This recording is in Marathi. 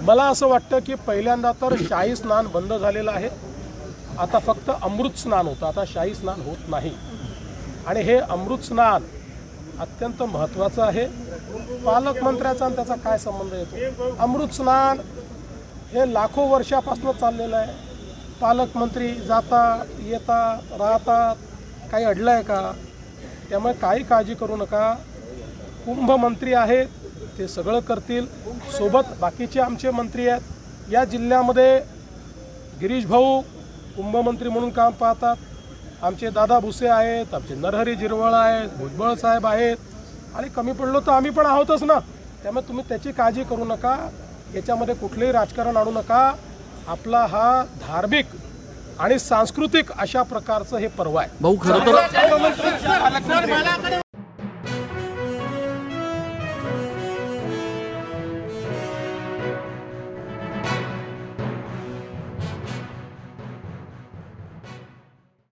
मला असं वाटतं की पहिल्यांदा तर शाही स्नान बंद झालेलं आहे. आता फक्त अमृत स्नान होतं. आता शाही स्नान होत नाही. आणि हे अमृत स्नान अत्यंत महत्त्वाचं आहे. पालकमंत्र्याचा आणि त्याचा काय संबंध येतो? अमृत स्नान हे लाखो वर्षापासून चाललेलं आहे. पालकमंत्री जातात येतात राहतात काही अडलं आहे का? त्यामुळे काही काळजी करू नका. कुंभमंत्री आहेत. ते सगळं करतील. सोबत बाकीचे आमचे मंत्री आहेत. या जिल्ह्यामध्ये गिरीश भाऊ कुंभमंत्री म्हणून काम पाहतात. आमचे दादा भुसे आहेत आमचे नरहरी जिरवळ आहेत भुजबळ साहेब आहेत. आणि कमी पडलो तर आम्ही पण आहोतच ना. त्यामुळे तुम्ही त्याची काळजी करू नका. याच्यामध्ये कुठलंही राजकारण आणू नका. आपला हा धार्मिक आणि सांस्कृतिक अशा प्रकारचं हे पर्व आहे. भाऊ खरं तर